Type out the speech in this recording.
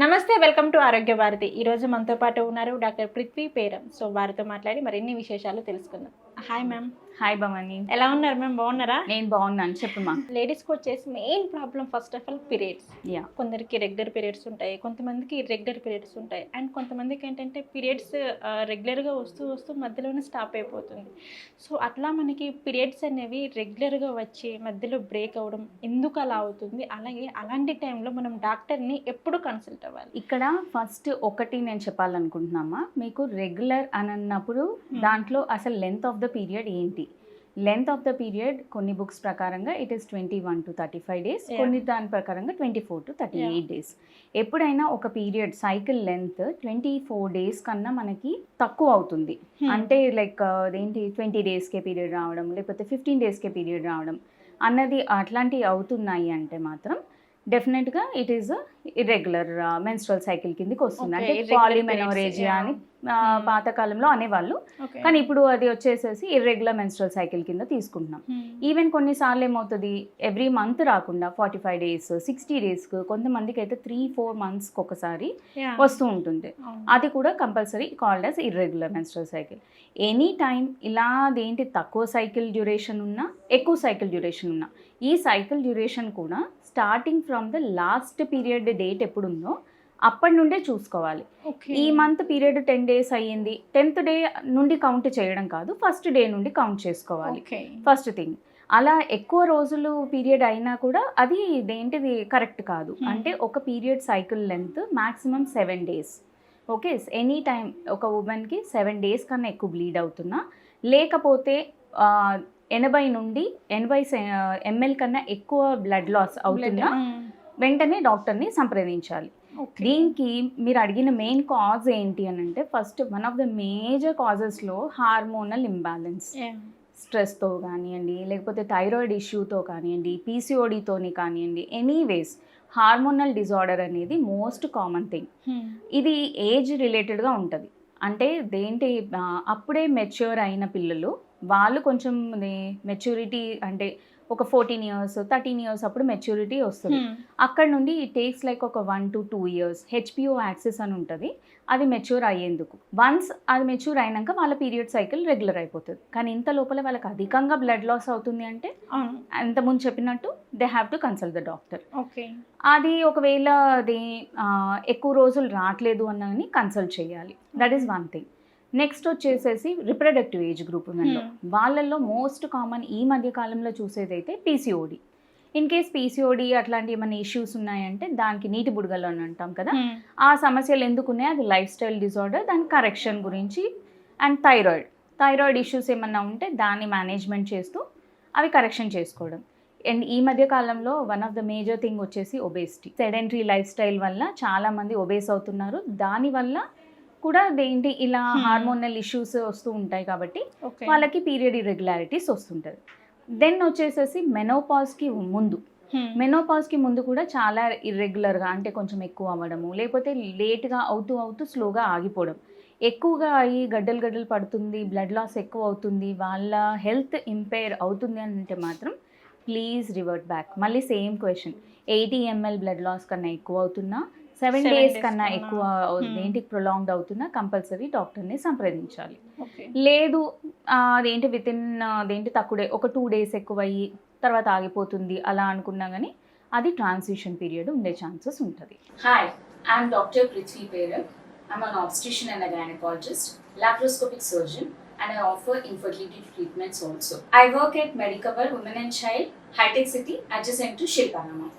నమస్తే welcome to ఆరోగ్య భారతి. ఈ రోజు మనతో పాటు ఉన్నారు డాక్టర్ పృథ్వీ పేరం. సో వారితో మాట్లాడి మరిన్ని విశేషాలు తెలుసుకుందాం. హాయ్ మ్యామ్ హాయ్ భవాని ఎలా ఉన్నారు మ్యామ్ బాగున్నారా? నేను బాగున్నాను. చెప్పమ్మా లేడీస్కి వచ్చేసి main problem first of all periods yeah కొందరికి రెగ్యులర్ పీరియడ్స్ ఉంటాయి కొంతమందికి ఇర్రెగ్యులర్ పీరియడ్స్ ఉంటాయి. అండ్ కొంతమందికి ఏంటంటే పీరియడ్స్ రెగ్యులర్గా వస్తూ వస్తూ మధ్యలోనే స్టాప్ అయిపోతుంది. సో అట్లా మనకి పీరియడ్స్ అనేవి రెగ్యులర్గా వచ్చి మధ్యలో బ్రేక్ అవ్వడం ఎందుకు అలా అవుతుంది? అలాగే అలాంటి టైంలో మనం డాక్టర్ని ఎప్పుడు కన్సల్ట్ అవ్వాలి? ఇక్కడ ఫస్ట్ ఒకటి నేను చెప్పాలనుకుంటున్నామా? మీకు రెగ్యులర్ అని అన్నప్పుడు దాంట్లో అసలు లెంత్ ఆఫ్ ద పీరియడ్ ఏంటి? లెంత్ ఆఫ్ ద పీరియడ్ కొన్ని బుక్స్ ప్రకారంగా it is twenty one to thirty five days. కొన్ని దాని ప్రకారంగా twenty four to thirty eight days ఎప్పుడైనా ఒక period cycle length twenty four days కన్నా మనకి తక్కువ అవుతుంది. అంటే లైక్ ఏంటి ట్వంటీ డేస్కే పీరియడ్ రావడం లేకపోతే ఫిఫ్టీన్ డేస్కే పీరియడ్ రావడం అన్నది అట్లాంటివి అవుతున్నాయి అంటే మాత్రం డెఫినెట్గా it is irregular menstrual cycle కిందకి వస్తుంది. అంటే పాలిమెనోరేజియా అని Hmm. పాతకాలంలో అనేవాళ్ళు. కానీ ఇప్పుడు అది వచ్చేసేసి ఇర్రెగ్యులర్ మెన్స్ట్రల్ సైకిల్ కింద తీసుకుంటున్నాం. ఈవెన్ కొన్నిసార్లు ఏమవుతుంది ఎవ్రీ మంత్ రాకుండా ఫార్టీ ఫైవ్ డేస్ సిక్స్టీ డేస్కి కొంతమందికి అయితే త్రీ ఫోర్ మంత్స్కి ఒకసారి వస్తూ ఉంటుంది. అది కూడా compulsory called as irregular menstrual cycle any time ఇలా అదేంటి తక్కువ సైకిల్ డ్యూరేషన్ ఉన్నా ఎక్కువ సైకిల్ డ్యూరేషన్ ఉన్నా ఈ సైకిల్ డ్యూరేషన్ కూడా starting from the last period date ఎప్పుడుందో అప్పటి నుండే చూసుకోవాలి. ఈ మంత్ పీరియడ్ టెన్ డేస్ అయ్యింది. టెన్త్ డే నుండి కౌంట్ చేయడం కాదు ఫస్ట్ డే నుండి కౌంట్ చేసుకోవాలి. First thing. అలా ఎక్కువ రోజులు పీరియడ్ అయినా కూడా అది దేంటిది కరెక్ట్ కాదు. అంటే ఒక period cycle length maximum seven days. Okay any time ఒక ఉమెన్కి సెవెన్ డేస్ కన్నా ఎక్కువ బ్లీడ్ అవుతున్నా లేకపోతే ఎనభై నుండి ఎనభై ఎంఎల్ కన్నా ఎక్కువ బ్లడ్ లాస్ అవుతున్నా వెంటనే డాక్టర్ని సంప్రదించాలి. దీనికి మీరు అడిగిన మెయిన్ కాజ్ ఏంటి అని అంటే first one of the major కాజెస్లో hormonal imbalance స్ట్రెస్తో కానివ్వండి లేకపోతే థైరాయిడ్ ఇష్యూతో కానివ్వండి పీసీఓడితోని కానివ్వండి ఎనీవేస్ హార్మోనల్ డిజార్డర్ అనేది మోస్ట్ కామన్ థింగ్ ఇది ఏజ్ రిలేటెడ్గా ఉంటుంది. అంటే దేంటి అప్పుడే మెచ్యూర్ అయిన పిల్లలు వాళ్ళు కొంచెం మెచ్యూరిటీ అంటే ఒక ఫోర్టీన్ ఇయర్స్ థర్టీన్ ఇయర్స్ అప్పుడు మెచ్యూరిటీ వస్తుంది. అక్కడ నుండి ఇట్ టేక్స్ లైక్ ఒక one to two years HPO axis అని ఉంటుంది. అది మెచ్యూర్ అయ్యేందుకు. వన్స్ అది మెచ్యూర్ అయినాక వాళ్ళ పీరియడ్ సైకిల్ రెగ్యులర్ అయిపోతుంది. కానీ ఇంత లోపల వాళ్ళకి అధికంగా బ్లడ్ లాస్ అవుతుంది అంటే అవును. ఇంతకుముందు చెప్పినట్టు they have to consult the doctor okay అది ఒకవేళ అది ఎక్కువ రోజులు రావట్లేదు అన్నని కన్సల్ట్ చేయాలి. That is one thing next వచ్చేసేసి రిప్రొడక్టివ్ ఏజ్ గ్రూప్ ఉమెన్లో Hmm. వాళ్ళల్లో మోస్ట్ కామన్ ఈ మధ్య కాలంలో చూసేదైతే పీసీఓడి ఇన్ కేస్ పీసీఓడి అట్లాంటి ఏమైనా ఇష్యూస్ ఉన్నాయంటే దానికి నీటి బుడగలు అని అంటాం కదా. ఆ సమస్యలు ఎందుకు ఉన్నాయి అది లైఫ్ స్టైల్ డిజార్డర్ దాని కరెక్షన్ గురించి అండ్ థైరాయిడ్ థైరాయిడ్ ఇష్యూస్ ఏమన్నా ఉంటే దాన్ని మేనేజ్మెంట్ చేస్తూ అవి కరెక్షన్ చేసుకోవడం. అండ్ ఈ మధ్య కాలంలో one of the major thing వచ్చేసి ఒబేసిటీ సెడెంటరీ లైఫ్ స్టైల్ వల్ల చాలామంది ఒబేస్ అవుతున్నారు. దానివల్ల కూడా ఏంటి ఇలా. హార్మోనల్ ఇష్యూస్ వస్తూ ఉంటాయి కాబట్టి వాళ్ళకి పీరియడ్ ఇర్రెగ్యులారిటీస్ వస్తుంటుంది. దెన్ వచ్చేసేసి మెనోపాజ్కి ముందు. మెనోపాజ్కి ముందు కూడా చాలా ఇర్రెగ్యులర్గా అంటే కొంచెం ఎక్కువ అవ్వడము లేకపోతే లేట్గా అవుతూ అవుతూ స్లోగా ఆగిపోవడం. ఎక్కువగా అయ్యి గడ్డలు గడ్డలు పడుతుంది బ్లడ్ లాస్ ఎక్కువ అవుతుంది వాళ్ళ హెల్త్ ఇంపైర్ అవుతుంది అని అంటే మాత్రం ప్లీజ్ రివర్ట్ బ్యాక్ మళ్ళీ same question eighty ML blood loss కన్నా ఎక్కువ అవుతున్నా సెవెన్ డేస్ కన్నా. ఎక్కువ Hmm. ఏంటి ప్రొలాంగ్డ్ అవుతున్నా కంపల్సరీ డాక్టర్ని సంప్రదించాలి లేదు అదేంటి విత్ ఇన్ అదేంటి తక్కువే ఒక టూ డేస్ ఎక్కువయ్యి తర్వాత ఆగిపోతుంది అలా అనుకున్నా కానీ అది ట్రాన్సిషన్ పీరియడ్ ఉండే ఛాన్సెస్ ఉంటుంది hi I'm doctor Prithvi Peral I'm an obstetrician and gynaecologist laparoscopic surgeon and I offer infertility treatments also. I work at Medicover Women and Child, High Tech City, adjacent to Shilpanama.